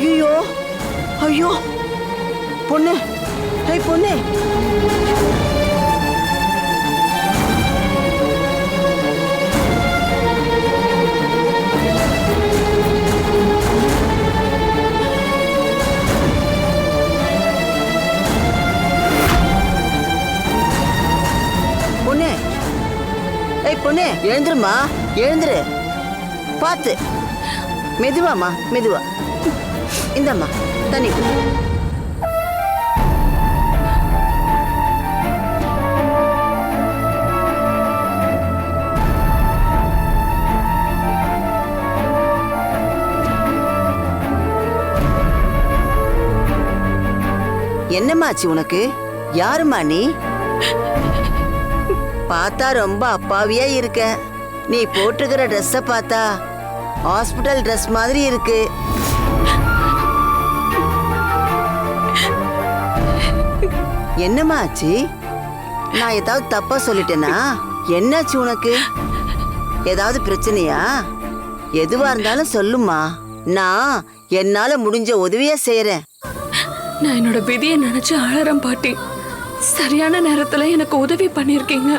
ஐயோ ஐயோ. பொண்ணு. ஏய் பொண்ணு. பொண்ணு. ஏய் பொண்ணு. எழுந்துருமா எழுந்துரு. பார்த்து மெதுவாம்மா. மெதுவா. இந்தம்மா தண்ணி என்னம்மாச்சு உனக்கு? யாரும்மா நீ? பார்த்தா ரொம்ப அப்பாவியா இருக்க. நீ போட்டுக்கிற ட்ரெஸ்ஸை பார்த்தா ஹாஸ்பிட்டல் ட்ரெஸ் மாதிரி இருக்கு. என்னம்மா ஆச்சு? நான் ஏதாவது தப்பா சொல்லிட்டேனா? என்னாச்சு உனக்கு? ஏதாவது பிரச்சனையா? எதுவா இருந்தாலும் சொல்லுமா நான் என்னால முடிஞ்ச உதவியா செய்யறேன் நான் என்னோட விதியை நினைச்சு அழறேன் பாட்டி. சரியான நேரத்துல எனக்கு உதவி பண்ணிருக்கீங்க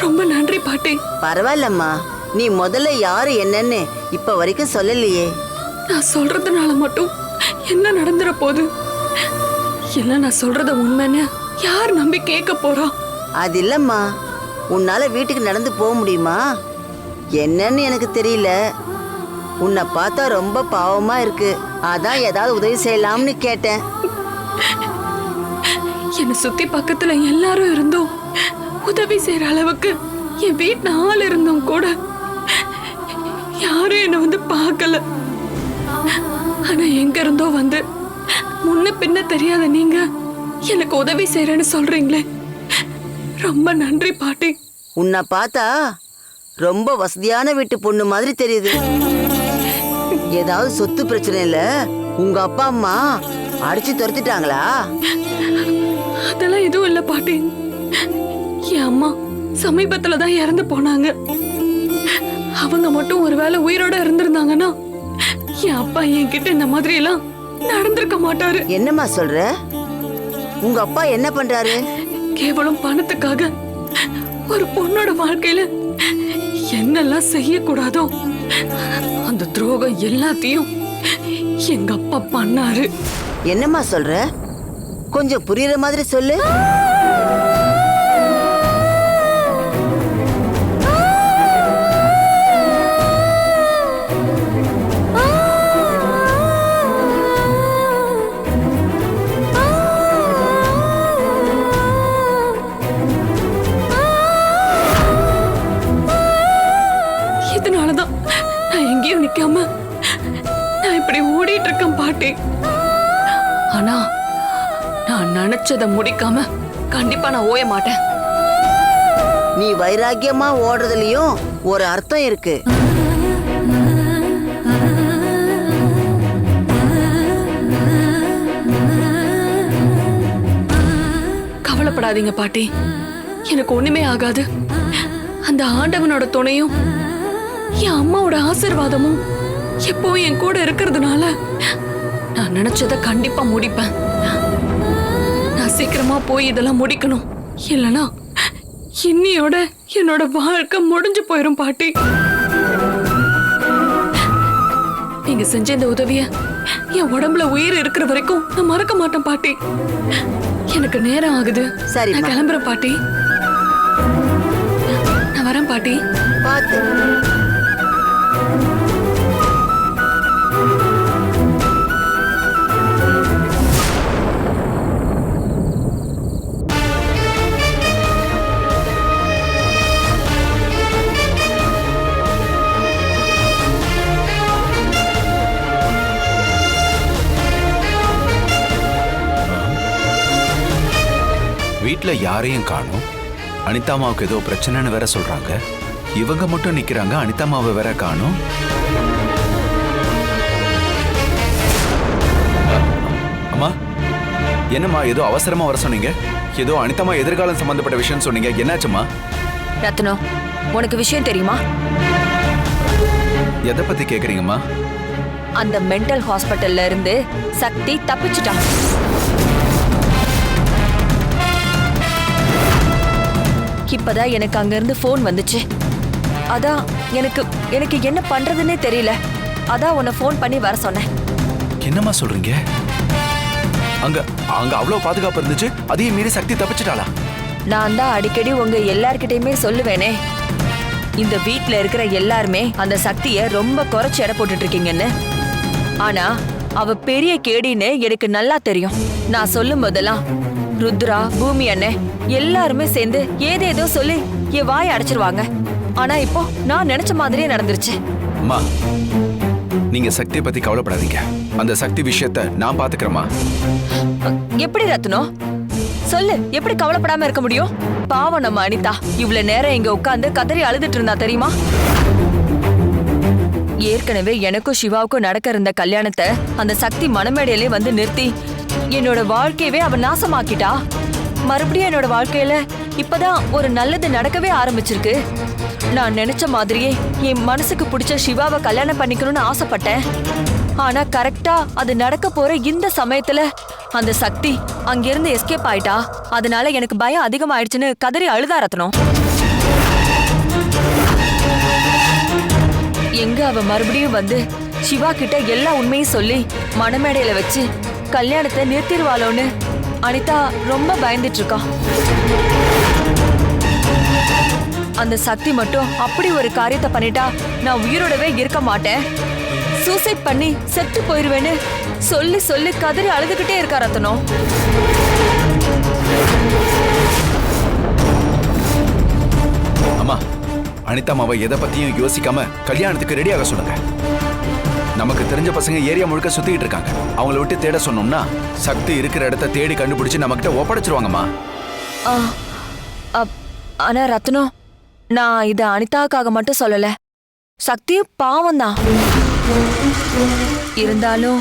ரொம்ப நன்றி பாட்டி. பரவாயில்லம்மா. நீ முதல்ல யாரு என்னன்னு இப்ப வரைக்கும் சொல்லலையே. நான் சொல்றதுனால மட்டும் என்ன நடந்துற போகுது? இல்ல நான் சொல்றத உண்மைன்னு யார் நம்பி கேட்க போறா? அது இல்லம்மா. உன்னால வீட்டுக்கு நடந்து போக முடியுமா? என்னன்னு எனக்கு தெரியல. உன்னை பார்த்தா ரொம்ப பாவமா இருக்கு. அதான் ஏதாவது உதவி செய்யலாம்னு கேட்டேன். என்னை சுத்தி பக்கத்துல எல்லாரும் இருந்தோம் உதவி செய்யற அளவுக்கு என் வீட்டுல ஆள் இருந்தோம் கூட யாரும் என்னை வந்து பார்க்கல. ஆனா எங்க இருந்தோ வந்து முன்ன பின்ன தெரியாத நீங்க எனக்கு உதவி செய்யறேன்னு சொல்றீங்களே. ரொம்ப நன்றி பாட்டி. உன்னை பார்த்தா ரொம்ப வசதியான வீட்டு பொண்ணு மாதிரி தெரியுது. ஏதாவது சொத்து பிரச்சனை இல்ல? உங்க அப்பா அம்மா அடிச்சு துரத்திட்டாங்களா? அதெல்லாம் எதுவும் இல்ல பாட்டி. என் அம்மா சமீபத்துல தான் இறந்து போனாங்க. அவங்க மட்டும் ஒருவேளை உயிரோட இருந்திருந்தாங்கன்னா என் அப்பா என்கிட்ட இந்த மாதிரி எல்லாம் நடந்திருக்க மாட்டாரு. என்னம்மா சொல்ற? உங்க அப்பா என்ன பண்றாரு? கேவலம் பணத்துக்காக ஒரு பொண்ணோட வாழ்க்கையில என்னெல்லாம் செய்யக்கூடாதோ அந்த துரோகம் எல்லாத்தையும் எங்க அப்பா பண்ணாரு. என்னம்மா சொல்ற? கொஞ்சம் புரியுற மாதிரி சொல்லு. நான் ஓய மாட்டேன். நீ வைராக்கியமா ஓடுறதுலயும் ஒரு அர்த்தம் இருக்கு. கவலைப்படாதீங்க பாட்டி. எனக்கு ஒண்ணுமே ஆகாது. அந்த ஆண்டவனோட துணையும் என் அம்மாவோட ஆசீர்வாதமும் எப்பவும் என் கூட இருக்கிறதுனால நான் நினைச்சதை கண்டிப்பா முடிப்பேன். சீக்கிரமா போய் இதெல்லாம் முடிக்கணும். இல்லனா இன்னியோட என்னோட வாழ்க்கை முடிஞ்சு போயிரும் பாட்டி. நீங்க செஞ்ச இந்த உதவிய என் உடம்புல உயிர் இருக்கிற வரைக்கும் நான் மறக்க மாட்டேன் பாட்டி. எனக்கு நேரம் ஆகுது. சரிம்மா. நான் கிளம்புறேன் பாட்டி. நான் வரேன் பாட்டி. பார்த்து யாரையும் காணும். அனிதாமாவுக்கு ஏதோ பிரச்சனைன்னு வேற சொல்றாங்க. இவங்க மட்டும் நிக்கிறாங்க அனிதாமாவை வேற காணும். அம்மா என்னம்மா ஏதோ அவசரமா வர சொன்னீங்க? ஏதோ அனிதாமா எதிர்காலம் சம்பந்தப்பட்ட விஷயம் சொன்னீங்க. என்னாச்சும்மா? ரத்னம் உனக்கு விஷயம் தெரியுமா? எதை பத்தி கேக்குறீங்கம்மா? அந்த மென்டல் ஹாஸ்பிட்டல்ல இருந்து சக்தி தப்பிச்சிட்டான். இப்பதான் எனக்கு அங்க இருந்து ஃபோன் வந்துச்சு. அதான் எனக்கு எனக்கு என்ன பண்றதுன்னே தெரியல. அதான் உன்னை ஃபோன் பண்ணி வர சொன்னேன். என்னம்மா சொல்றீங்க? அங்க அங்க அவ்வளவு பாதுகாப்பு இருந்துச்சு அதையும் மீறி சக்தி தப்பிச்சிட்டாளா? நான் தான் அடிக்கடி உங்க எல்லார்கிட்டயுமே சொல்லுவேனே. இந்த வீட்ல இருக்கிற எல்லாருமே அந்த சக்திய ரொம்ப குறைச்சு எடை போட்டுட்டு இருக்கீங்கன்னு. ஆனா அவ பெரிய கேடின்னு எனக்கு நல்லா தெரியும். நான் சொல்லும் போதெல்லாம் ருத்ரா பூமி அண்ணன் எல்லாருமே சேர்ந்து ஏதேதோ சொல்லி என் வாயை அடைச்சிருவாங்க. ஆனா இப்போ நான் நினைச்ச மாதிரியே நடந்துருச்சு. அம்மா நீங்க சக்தியை பத்தி கவலைப்படாதீங்க. அந்த சக்தி விஷயத்த நான் பாத்துக்கிறேம்மா. அ, எப்படி ரத்னம் சொல்லு எப்படி கவலைப்படாம இருக்க முடியும்? பாவம் நம்ம அனிதா. இவ்வளவு நேரம் இங்க உட்கார்ந்து கதறி அழுதுட்டு இருந்தா தெரியுமா? ஏற்கனவே எனக்கும் சிவாவுக்கும் நடக்க இருந்த கல்யாணத்தை அந்த சக்தி மணமேடையிலே வந்து நிறுத்தி என்னோட வாழ்க்கையவே அவன் நாசமாக்கிட்டா? மறுபடியும் என்னோட வாழ்க்கையில இப்பதான் ஒரு நல்லது நடக்கவே ஆரம்பிச்சிருக்கு. நான் நினைச்ச மாதிரியே என் மனசுக்கு பிடிச்ச சிவாவை கல்யாணம் பண்ணிக்கணும்னு ஆசைப்பட்டேன். ஆனா கரெக்டா அது நடக்க போற இந்த சமயத்துல அந்த சக்தி அங்கிருந்து எஸ்கேப் ஆயிட்டா. அதனால எனக்கு பயம் அதிகமாயிடுச்சுன்னு கதறி அழுதா ரத்னம். எங்க அவ மறுபடியும் வந்து சிவா கிட்ட எல்லா உண்மையும் சொல்லி மணமேடையில வச்சு கல்யாணத்தை நிறுத்திடுவாளோன்னு அனிதா ரொம்ப பயந்துட்டு இருக்கா அந்த சக்தி மட்டும் அப்படி ஒரு காரியத்தை பண்ணிட்டா நான் உயிரோடவே இருக்க மாட்டேன். சூசைட் பண்ணி செத்து போயிருவேன்னு சொல்லி சொல்லி கதறி அழுதுகிட்டே இருக்கா ரத்னம் அம்மா அனிதாமாவை எதை பத்தியும் யோசிக்காம கல்யாணத்துக்கு ரெடியாக சொல்லுங்க. நமக்கு தெரிஞ்ச பசங்க ஏரியா முழுக்க சுத்திட்டு இருக்காங்க. அவங்கள விட்டு தேட சொன்னோம்னா சக்தி இருக்கிற இடத்த தேடி கண்டுபிடிச்சு நம்ம கிட்ட ஒப்படைச்சிருவாங்கம்மா. ஆ, ஆனா ரத்னம் நான் இத அனிதாவுக்காக மட்டும் சொல்லல. சக்தியும் பாவம் தான் இருந்தாலும்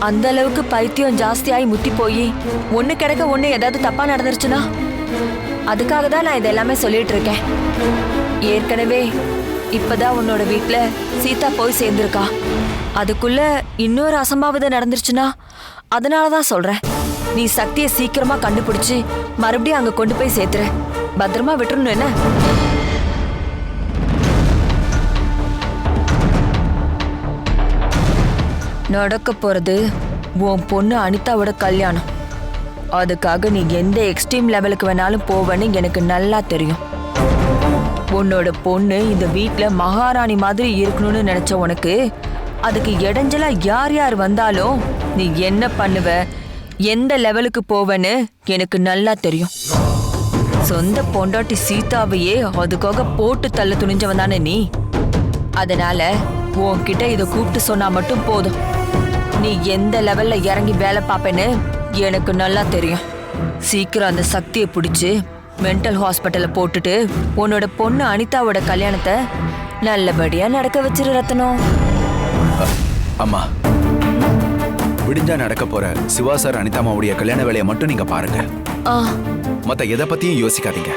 அந்த அளவுக்கு பைத்தியம் ஜாஸ்தியாகி முத்தி போய் ஒன்று கிடக்க ஒண்ணு ஏதாவது தப்பா நடந்துருச்சுன்னா அதுக்காக தான் நான் இதெல்லாமே சொல்லிட்டு இருக்கேன். ஏற்கனவே இப்பதான் உன்னோட வீட்டுல சீதா போய் சேர்ந்திருக்கா. அதுக்குள்ள இன்னொரு அசம்பாவிதம் நடந்துருச்சுன்னா அதனாலதான் சொல்றேன். நீ சக்தியை சீக்கிரமா கண்டுபிடிச்சு மறுபடியும் அங்க கொண்டு போய் சேர்த்துற பத்திரமா விட்டுறணும் என்ன? நடக்க போறது உன் பொண்ணு அனிதாவோட கல்யாணம். அதுக்காக நீ எந்த எக்ஸ்ட்ரீம் லெவலுக்கு வேணாலும் போவேன்னு எனக்கு நல்லா தெரியும். உன்னோட பொண்ணு இந்த வீட்ல மகாராணி மாதிரி இருக்கணும்னு நினைச்ச உனக்கு அதுக்கு இடைஞ்சலா யார் யார் வந்தாலும் நீ என்ன பண்ணுவ எந்த லெவலுக்கு போவேன்னு எனக்கு நல்லா தெரியும். சொந்த பொண்டாட்டி சீதாவையே அதுக்காக போட்டு தள்ள துணிஞ்சவன் தானே நீ. அதனால உன்கிட்ட இதை கூப்பிட்டு சொன்னா மட்டும் போதும். நீ எந்த லெவல்ல இறங்கி வேலை பார்ப்பேன்னு எனக்கு நல்லா தெரியும். சீக்கிரம் அந்த சக்தியை பிடிச்சி மென்டல் ஹாஸ்பிட்டல்ல போட்டுட்டு உன்னோட பொண்ணு அனிதாவோட கல்யாணத்தை நல்லபடியா நடக்க வச்சிரு ரத்னம் அம்மா விடிஞ்சா நடக்க போற சிவா சார் அனிதாமாவுடைய கல்யாண வேலையை மட்டும் நீங்க பாருங்க. மத்த எதை பத்தியும் யோசிக்காதீங்க.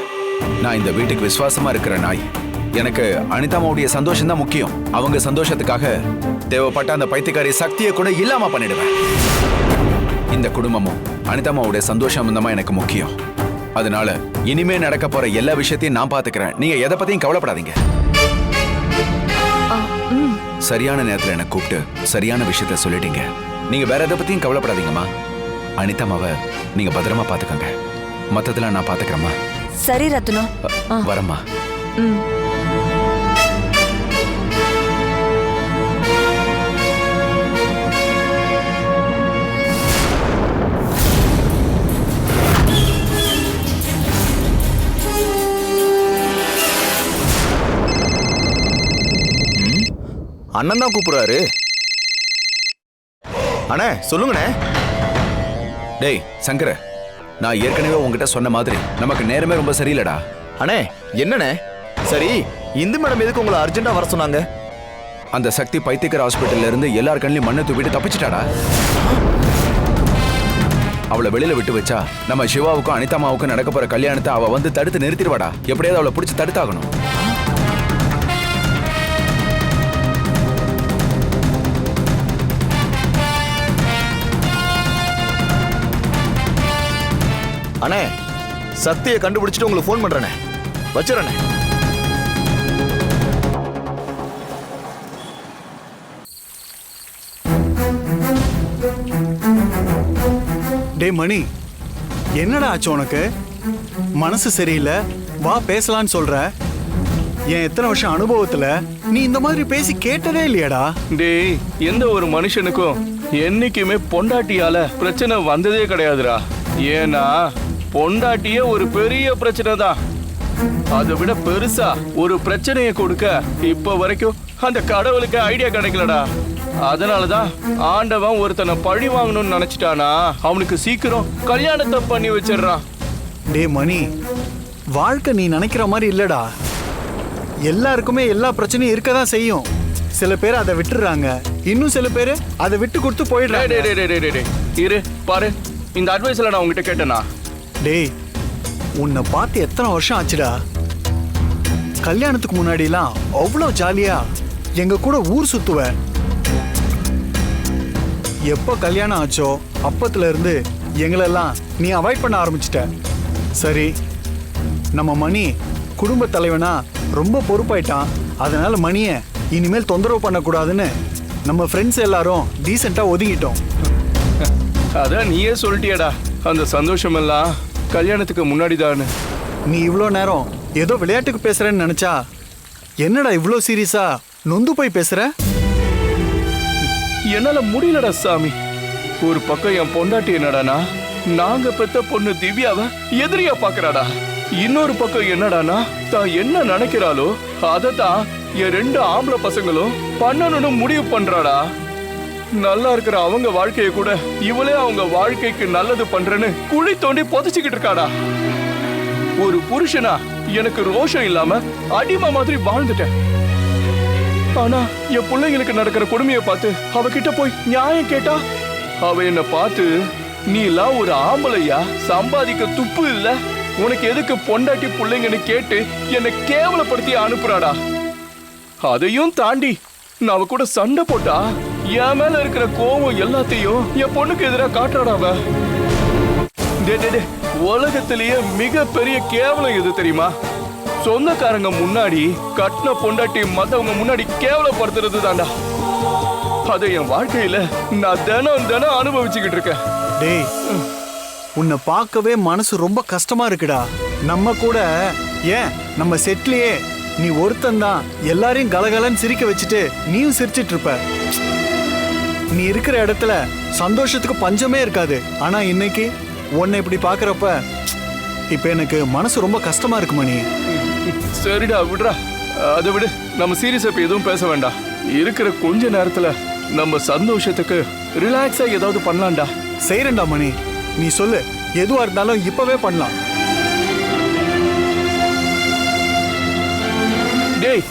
நான் இந்த வீட்டுக்கு விசுவாசமா இருக்கிற நாய் எனக்கு அனிதாமாவுடைய சந்தோஷம் தான் முக்கியம். அவங்க சந்தோஷத்துக்காக தேவைப்பட்ட அந்த பைத்தியக்காரி சக்தியை கூட இல்லாம பண்ணிடுவேன். இந்த குடும்பமும் அனிதாமாவுடைய சந்தோஷம் தான் எனக்கு முக்கியம். அதனால இனிமே நடக்க போற எல்லா விஷயத்தையும் நான் பாத்துக்கிறேன். நீங்க எதை பத்தியும் கவலைப்படாதீங்க. சரியான நேரத்துல என்ன கூப்பிட்டு சரியான விஷயத்த சொல்லிட்டீங்க. நீங்க வேற எதை பத்தியும் கவலைப்படாதீங்கம்மா. அனிதாமாவை நீங்க பத்திரமா பாத்துக்கோங்க. மத்ததெல்லாம் நான் பாத்துக்கிறேம்மா. சரி ரத்னம். வரம்மா. ம். அண்ணன் தான் கூப்பிடுறாரு. அண்ணே சொல்லுங்கண்ணே. டேய் சங்கர நான் ஏற்கனவே உங்ககிட்ட சொன்ன மாதிரி நமக்கு நேரமே ரொம்ப சரியில்லடா. அண்ணே என்னண்ணே? சரி இந்து மேடம் எதுக்கு உங்களை அர்ஜென்ட்டா வர சொன்னாங்க? அந்த சக்தி பைத்தியக்கர் ஹாஸ்பிட்டல்ல இருந்து எல்லார் கண்ணிலையும் மண்ணை தூக்கிட்டு தப்பிச்சிட்டாடா? அவளை வெளியில விட்டு வச்சா நம்ம சிவாவுக்கும் அனிதாமாவுக்கும் நடக்க போற கல்யாணத்தை அவ வந்து தடுத்து நிறுத்திடுவாடா. எப்படியாவது அவளை பிடிச்சி தடுத்தாகணும். அண்ணே சக்தியை கண்டுபிடிச்சிட்டு உங்களுக்கு ஃபோன் பண்றேண்ணே வச்சிடறேண்ணே டேய் மணி என்னடா ஆச்சு உனக்கு? மனசு சரியில்லை வா பேசலான்னு சொல்ற. என் எத்தனை வருஷம் அனுபவத்துல நீ இந்த மாதிரி பேசி கேட்டதே இல்லையாடா. டேய் எந்த ஒரு மனுஷனுக்கும் என்னைக்குமே பொண்டாட்டியால பிரச்சனை வந்ததே கிடையாதுடா. ஏன்னா பொண்டாட்டியே ஒரு பெரிய பிரச்சனை தான் அதை விட பெருசா ஒரு பிரச்சனையை கொடுக்க இப்ப வரைக்கும் அந்த கடவுளுக்கு ஐடியா கிடைக்கலடா. அதனாலதான் ஆண்டவன் ஒருத்தனை பழி வாங்கணும்னு நினைச்சிட்டானா. அவனுக்கு சீக்கிரம் கல்யாணத்தை பண்ணி வச்சிடுறான். டேய் மணி வாழ்க்கை நீ நினைக்கிற மாதிரி இல்லடா. எல்லாருக்குமே எல்லா பிரச்சனையும் இருக்க தான் செய்யும். சில பேர் அதை விட்டுறாங்க. இன்னும் சில பேர் அதை விட்டு கொடுத்து போயிடுறாங்க. இரு பாரு. இந்த அட்வைஸ்ல நான் உங்ககிட்ட கேட்டேனா? டேய் உன்னை பார்த்து எத்தனை வருஷம் ஆச்சுடா? கல்யாணத்துக்கு முன்னாடிலாம் அவ்வளோ ஜாலியா எங்க கூட ஊர் சுத்துவ எப்போ கல்யாணம் ஆச்சோ அப்பத்துல இருந்து எங்களெல்லாம் நீ அவாய்ட் பண்ண ஆரம்பிச்சிட்ட. சரி நம்ம மணி குடும்ப தலைவனா ரொம்ப பொறுப்பாயிட்டான். அதனால மணியை இனிமேல் தொந்தரவு பண்ணக்கூடாதுன்னு நம்ம ஃப்ரெண்ட்ஸ் எல்லாரும் டீசெண்டாக ஒதுங்கிட்டோம். அதான் நீயே சொல்லிட்டியடா. அந்த சந்தோஷமெல்லாம் கல்யாணத்துக்கு முன்னாடி நீ இவ்வளோ நேரம் ஏதோ விளையாட்டுக்கு பேசுறேன்னு நினைச்சா என்னடா இவ்வளோ சீரியஸா? நொந்து போய் பேசுற? என்னால முடியலடா சாமி. ஒரு பக்கம் என் பொண்டாட்டி என்னடானா? நாங்க பெத்த பொண்ணு திவ்யாவை எதிரியா பாக்குறாடா. இன்னொரு பக்கம் என்னடானா? தான் என்ன நினைக்கிறாளோ அதை தான் என் ரெண்டு ஆம்பளை பசங்களும் பண்ணணும்னு முடிவு பண்றாடா. நல்லா இருக்கிற அவங்க வாழ்க்கையை கூட இவளே அவங்க வாழ்க்கைக்கு நல்லது பண்றேன்னு குழி தோண்டி புதைச்சுக்கிட்டு இருக்காடா. ஒரு புருஷனா எனக்கு ரோஷம் இல்லாம அடிமை மாதிரி வாழ்ந்துட்டேன். ஆனா என் பிள்ளைங்களுக்கு நடக்கிற கொடுமையை பார்த்து அவகிட்ட போய் நியாயம் கேட்டா? அவ என்ன பார்த்து நீ எல்லாம் ஒரு ஆம்பளையா? சம்பாதிக்க துப்பு இல்ல? உனக்கு எதுக்கு பொண்டாட்டி பிள்ளைங்கன்னு கேட்டு என்னை கேவலப்படுத்தி அனுப்புறாடா? அதையும் தாண்டி நான் அவ கூட சண்டை போட்டா? என் மேல இருக்கிற கோவம் எல்லாத்தையும் என் பொண்ணுக்கு எதிராக காட்டுறாடா டே, டே, டே, உலகத்திலேயே மிகப்பெரிய கேவலம் எது தெரியுமா? சொந்தக்காரங்க முன்னாடி கட்டின பொண்டாட்டி மத்தவங்க முன்னாடி கேவலப்படுத்துறது தாண்டா அதை என் வாழ்க்கையில நான் தினம் தினம் அனுபவிச்சுக்கிட்டு இருக்கேன். டேய் உன்னை பார்க்கவே மனசு ரொம்ப கஷ்டமா இருக்குடா. நம்ம கூட ஏன் நம்ம செட்லயே நீ ஒருத்தன் தான் எல்லாரையும் கலகலன்னு சிரிக்க வச்சுட்டு நீயும் சிரிச்சிட்டு இருப்ப. நீ இருக்கிற இடத்துல சந்தோஷத்துக்கு பஞ்சமே இருக்காது. ஆனா இன்னைக்கு உன்னை இப்படி பார்க்கறப்ப இப்ப எனக்கு மனசு ரொம்ப கஷ்டமா இருக்கு மணி. சரிடா விடுறா. அதை விடு. நம்ம சீரியஸ் இப்ப எதுவும் பேச வேண்டாம். இருக்கிற கொஞ்ச நேரத்துல நம்ம சந்தோஷத்துக்கு ரிலாக்ஸா ஏதாவது பண்ணலாம்டா. செய்யறேன்டா மணி. நீ சொல்லு எதுவா இருந்தாலும் இப்பவே பண்ணலாம். டேய்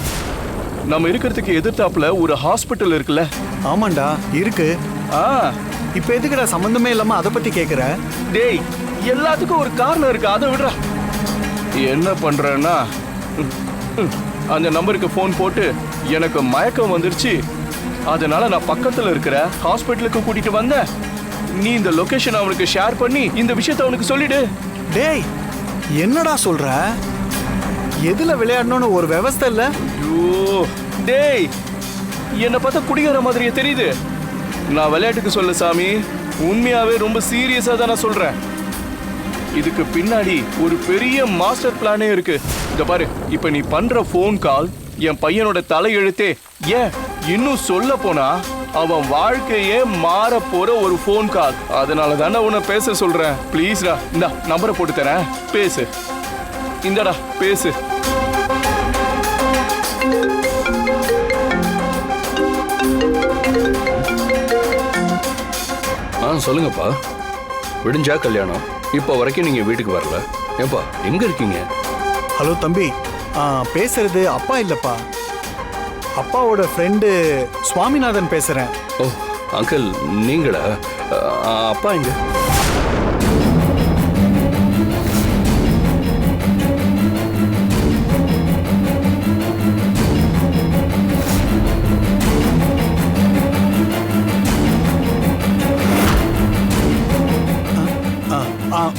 நம்ம இருக்கிறதுக்கு எதிர்த்தாப்புல ஒரு ஹாஸ்பிட்டல் இருக்குல்ல? ஆமாண்டா இருக்கு. ஆ. இப்ப எதுக்குடா சம்பந்தமே இல்லாம அதை பத்தி கேக்குற? டேய் எல்லாத்துக்கும் ஒரு காரணம் இருக்கு அதை விடுறா. என்ன பண்றேன்னா ம், ம், அந்த நம்பருக்கு ஃபோன் போட்டு எனக்கு மயக்கம் வந்துருச்சு. அதனால நான் பக்கத்துல இருக்கிற ஹாஸ்பிட்டலுக்கு கூட்டிட்டு வந்தேன். நீ இந்த லொகேஷன் அவனுக்கு ஷேர் பண்ணி இந்த விஷயத்தை அவனுக்கு சொல்லிடு. டேய் என்னடா சொல்ற? எதுல விளையாடணும்னு ஒரு விவஸ்தை இல்ல? ஐயோ டேய் என்னை பார்த்தா குடிக்கிற மாதிரியே தெரியுது. நான் விளையாட்டுக்கு சொல்ல சாமி. உண்மையாவே ரொம்ப சீரியஸா தான் நான் சொல்றேன். இதுக்கு பின்னாடி ஒரு பெரிய மாஸ்டர் பிளானே இருக்கு. இத பாரு இப்ப நீ பண்ற ஃபோன் கால் என் பையனோட தலையெழுத்தே ஏன் இன்னும் சொல்ல போனா அவன் வாழ்க்கையே மாற போற ஒரு ஃபோன் கால் அதனால தானே உன்னை பேச சொல்றேன். ப்ளீஸ்டா இந்த நம்பரை போட்டு தரேன். பேசு. இந்தடா பேசு. ஆ சொல்லுங்கப்பா. விடிஞ்சா கல்யாணம். இப்போ வரைக்கும் நீங்க வீட்டுக்கு வரல. ஏப்பா எங்க இருக்கீங்க? ஹலோ தம்பி ஆ, பேசுறது அப்பா இல்லப்பா. அப்பாவோட ஃப்ரெண்டு சுவாமிநாதன் பேசுறேன். ஓ அங்கிள் நீங்களா? அ, அப்பா எங்க?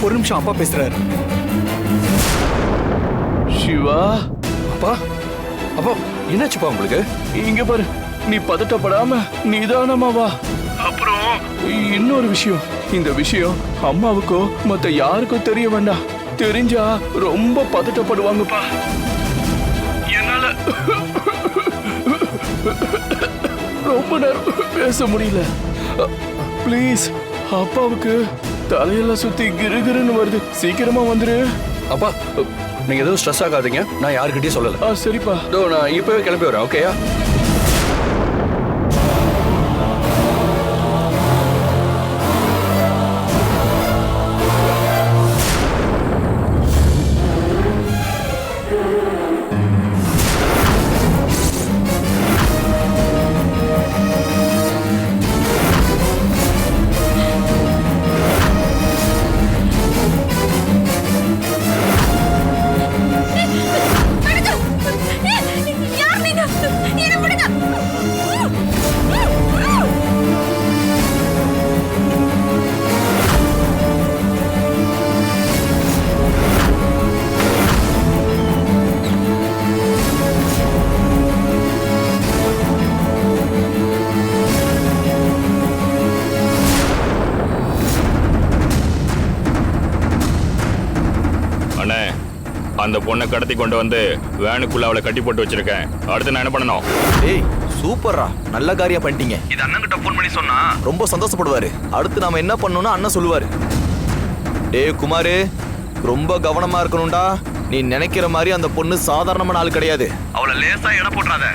ஒரு நிமிஷம் அப்பா பேசுறாரு. சிவா? அப்பா அப்பா என்னாச்சுப்பா உங்களுக்கு? இங்க பாரு நீ பதட்டப்படாம நிதானமா வா. அப்புறம்? இன்னொரு விஷயம். இந்த விஷயம் அம்மாவுக்கோ மத்த யாருக்கும் தெரிய வேண்டாம் தெரிஞ்சா ரொம்ப பதட்டப்படுவாங்கப்பா. என்னால ரொம்ப நேரம் பேச முடியல. ப்ளீஸ் அப்பாவுக்கு தலையெல்லாம் சுத்தி கிருகிருன்னு வருது. சீக்கிரமா வந்துரு. அப்பா நீங்க எதுவும் ஸ்ட்ரெஸ் ஆகாதீங்க. நான் யாருக்கிட்டயும் சொல்லல. சரிப்பா. நான் இப்பவே கிளம்பி வரேன் ஓகேயா அந்த பொண்ணை கடத்தி கொண்டு வந்து வேனுக்குள்ள அவளை கட்டி போட்டு வச்சிருக்கேன். அடுத்து நான் என்ன பண்ணணும்? டேய் சூப்பர்ரா. நல்ல காரியம் பண்ணிட்டீங்க. இது அண்ணன் கிட்ட ஃபோன் பண்ணி சொன்னா? ரொம்ப சந்தோஷப்படுவாரு. அடுத்து நாம என்ன பண்ணணும்னு அண்ணன் சொல்லுவாரு. டேய் குமாரு ரொம்ப கவனமா இருக்கணும்டா. நீ நினைக்கிற மாதிரி அந்த பொண்ணு சாதாரணமான ஆள் கிடையாது. அவளை லேசா எடை போட்டுறாத.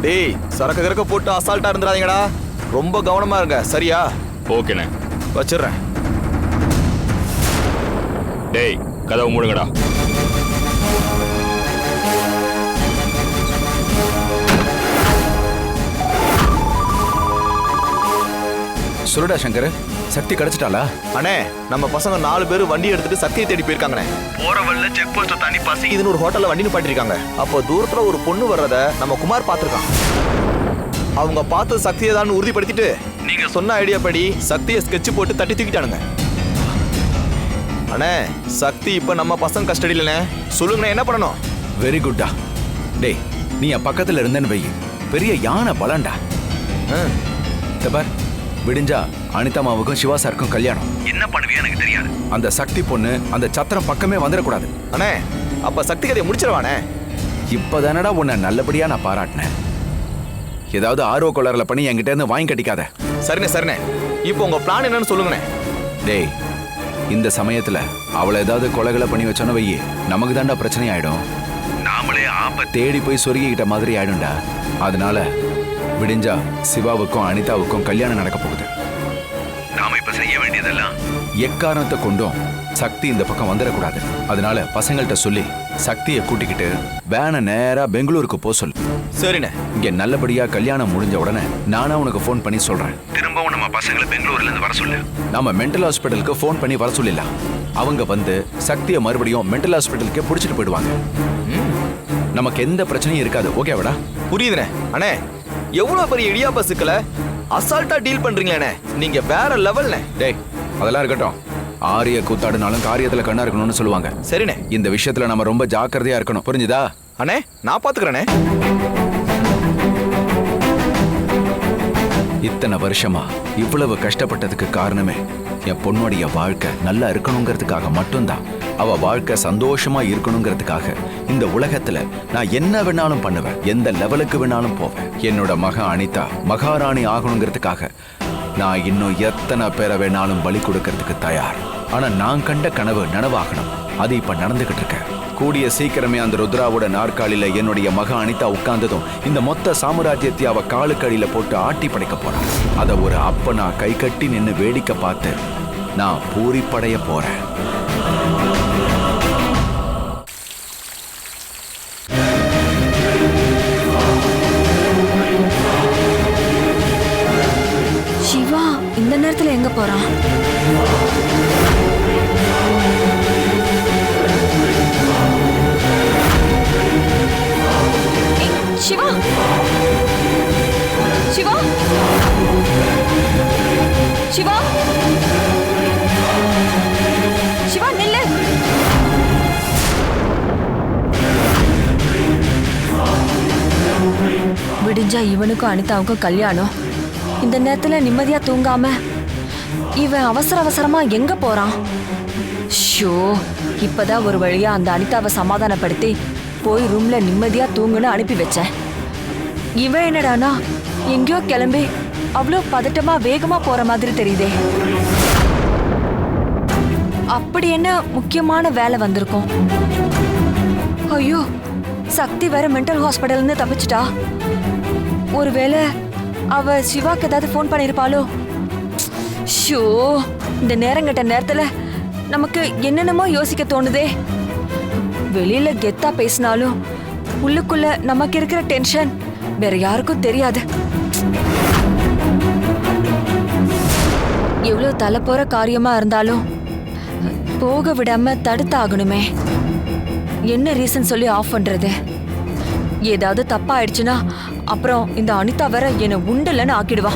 டேய் சரக்கு கறக்க போட்டு அசால்ட்டா இருந்துடாதீங்கடா ரொம்ப கவனமா இருங்க சரியா? ஓகேண்ணே. வச்சிடுறேன். டேய் கதவை மூடுங்கடா. சொல்லுடா சங்கர் சக்தி கிடைச்சிட்டாளா? அண்ணே நம்ம பசங்க நாலு பேர் வண்டி எடுத்துட்டு சக்தியை தேடி போயிருக்காங்கண்ணே. போற வழில செக் போஸ்ட் தண்ணி பசி. இதுன்னு ஒரு ஹோட்டல்ல வண்டி நிப்பாட்டிருக்காங்க. அப்போ தூரத்துல ஒரு பொண்ணு வர்றத நம்ம குமார் பார்த்திருக்கான். அவங்க பார்த்து சக்தியை தான் உறுதிப்படுத்திட்டு நீங்க சொன்ன ஐடியா படி சக்தியை ஸ்கெட்ச் போட்டு தட்டி தூக்கிட்டானுங்க. அண்ணே சக்தி இப்ப நம்ம பசங்க கஸ்டடியிலண்ணே சொல்லுங்கண்ணே என்ன பண்ணணும்? வெரி குட்டா டேய் நீ என் பக்கத்துல இருந்தேன்னு வை. பெரிய யானை பலன்டா ஆ, இந்த பார். விடிஞ்சா அனிதாமாவுக்கும் சிவா சாருக்கும் கல்யாணம். என்ன பண்ணுவியா எனக்கு தெரியாது. அந்த சக்தி பொண்ணு அந்த சத்திரம் பக்கமே வந்துடக்கூடாது. அண்ணே அப்ப சக்தி கதையை முடிச்சிடவானே இப்பதானடா உன்னை நல்லபடியா நான் பாராட்டினேன். ஏதாவது ஆர்வ கொளரில் பண்ணி என்கிட்ட இருந்து வாங்கி கட்டிக்காத. சரிண்ணே சரிண்ணே. இப்போ உங்க பிளான் என்னன்னு சொல்லுங்கண்ணே. டேய் இந்த சமயத்துல அவளை ஏதாவது கொலைகளை பண்ணி வச்சோன்னு வையே நமக்கு தாண்டா பிரச்சனை ஆயிடும் நாமளே ஆபத்து தேடி போய் சொருகிக்கிட்ட மாதிரி ஆயிடும்டா. அதனால விடிஞ்சா சிவாவுக்கும் அனிதாவுக்கும் கல்யாணம் நடக்க போகுது. நாம இப்ப செய்ய வேண்டியதெல்லாம் எக்காரணத்தை கொண்டும் சக்தி இந்த பக்கம் வந்துடக்கூடாது. அதனால பசங்கள்கிட்ட சொல்லி சக்தியை கூட்டிக்கிட்டு வேனை நேரா பெங்களூருக்கு போக சொல்லு. சரிண்ணே. இங்க நல்லபடியா கல்யாணம் முடிஞ்ச உடனே நானா உனக்கு ஃபோன் பண்ணி சொல்றேன். திரும்பவும் நம்ம பசங்களை பெங்களூர்ல இருந்து வர சொல்லு. நாம மென்டல் ஹாஸ்பிட்டலுக்கு ஃபோன் பண்ணி வர சொல்லிடலாம். அவங்க வந்து சக்தியை மறுபடியும் மென்டல் ஹாஸ்பிட்டலுக்கு பிடிச்சிட்டு போயிடுவாங்க. நமக்கு எந்த பிரச்சனையும் இருக்காது. ஓகேவாடா? புரியுதுண்ணே. அண்ணே எவ்வளவு பெரிய இடியாப்ப சிக்கல அசால்ட்டா டீல் பண்றீங்களேண்ணே நீங்க வேற லெவல்ண்ணே டேய் அதெல்லாம் இருக்கட்டும். ஆரிய கூத்தாடினாலும் காரியத்துல கண்ணா இருக்கணும்னு சொல்லுவாங்க. சரிண்ணே. இந்த விஷயத்துல நம்ம ரொம்ப ஜாக்கிரதையா இருக்கணும். புரிஞ்சுதா? அண்ணே நான் பாத்துக்கிறேனே. இத்தனை வருஷமா இவ்வளவு கஷ்டப்பட்டதுக்கு காரணமே என் பொண்ணுடைய வாழ்க்கை நல்லா இருக்கணுங்கிறதுக்காக மட்டும்தான். அவ வாழ்க்கை சந்தோஷமா இருக்கணுங்கிறதுக்காக இந்த உலகத்துல நான் என்ன வேணாலும் பண்ணுவேன். எந்த லெவலுக்கு வேணாலும் போவேன். என்னோட மக அனிதா மகாராணி ஆகணுங்கிறதுக்காக நான் இன்னும் எத்தனை பேரை வேணாலும் பலி கொடுக்கறதுக்கு தயார். ஆனா நான் கண்ட கனவு நனவாகணும். அது இப்ப நடந்துகிட்டு இருக்கேன் கூடிய சீக்கிரமே அந்த ருத்ராவோட நாற்காலியில என்னுடைய மக அனிதா உட்கார்ந்ததும் இந்த மொத்த சாம்ராஜ்யத்தை அவ காலுக்கடியில போட்டு ஆட்டி படைக்க போறான் அதை ஒரு அப்பனா கை கட்டி நின்று வேடிக்கை பார்த்து நான் பூரிப்படைய போறேன். சிவா இந்த நேரத்துல எங்க போறான்? சிவா? சிவா நில்லு. விடிஞ்சா இவனுக்கும் அனிதாவுக்கும் கல்யாணம். இந்த நேரத்துல நிம்மதியா தூங்காம இவன் அவசர அவசரமா எங்க போறான்? ஷோ இப்பதான் ஒரு வழியா அந்த அனிதாவை சமாதானப்படுத்தி போய் ரூம்ல நிம்மதியா தூங்குன்னு அனுப்பி வச்சேன். இவன் என்னடானா எங்கேயோ கிளம்பி அவ்வளோ பதட்டமா வேகமா போற மாதிரி தெரியுதே. அப்படி என்ன முக்கியமான வேலை வந்திருக்கும்? ஐயோ சக்தி வேற மென்டல் ஹாஸ்பிட்டல்னு இருந்து தப்பிச்சிட்டா? ஒருவேளை அவ சிவாக்கு ஏதாவது ஃபோன் பண்ணிருப்பாளோ? ஷோ இந்த நேரங்கட்ட நேரத்துல நமக்கு என்னென்னமோ யோசிக்க தோணுதே. வெளியில கெத்தா பேசினாலும் உள்ளுக்குள்ள நமக்கு இருக்கிற டென்ஷன் வேற யாருக்கும் தெரியாது. எவ்வளவு தலை போற காரியமா இருந்தாலும் போக விடாம தடுத்தாகணுமே. என்ன ரீசன் சொல்லி ஆஃப் பண்றது? ஏதாவது தப்பா ஆயிடுச்சுன்னா அப்புறம் இந்த அனிதா வேற என்னை உண்டலன்னு ஆக்கிடுவா.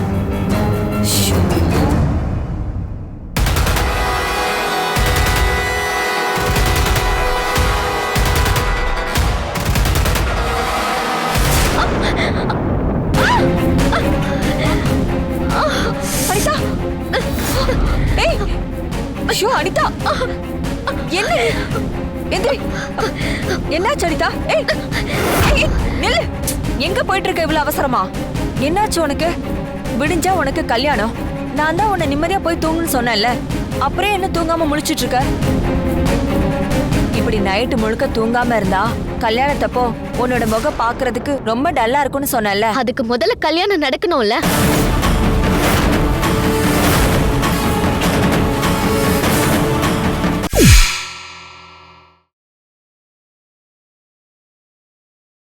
ஏய் ஐயோ அனிதா. என்ன எந்திரி. என்னாச்சு அனிதா? ஏய் நில்லு. எங்க போயிட்டு இருக்க இவ்வளவு அவசரமா? என்னாச்சு உனக்கு? விடிஞ்சா உனக்கு கல்யாணம். நான் தான் உன்னை நிம்மதியா போய் தூங்குன்னு சொன்னேன்ல. அப்புறம் என்ன தூங்காம முழிச்சிட்டு இருக்க இப்படி நைட்டு முழுக்க தூங்காம இருந்தா கல்யாணத்தப்போ உன்னோட முகம் பாக்குறதுக்கு ரொம்ப டல்லா இருக்கும்னு சொன்னேன்ல. அதுக்கு முதல்ல கல்யாணம் நடக்கணும்ல?